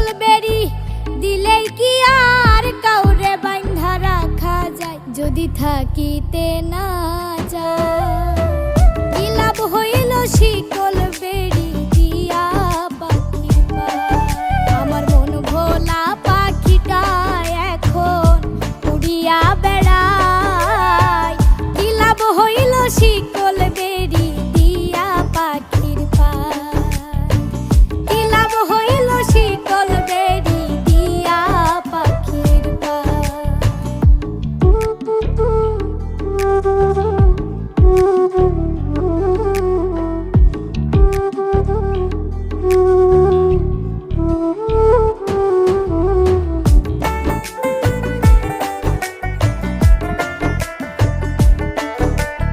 ফল বেরি দিলেই কি আর কাউরে বান্ধা রাখা যায়? যদি থাকিতে না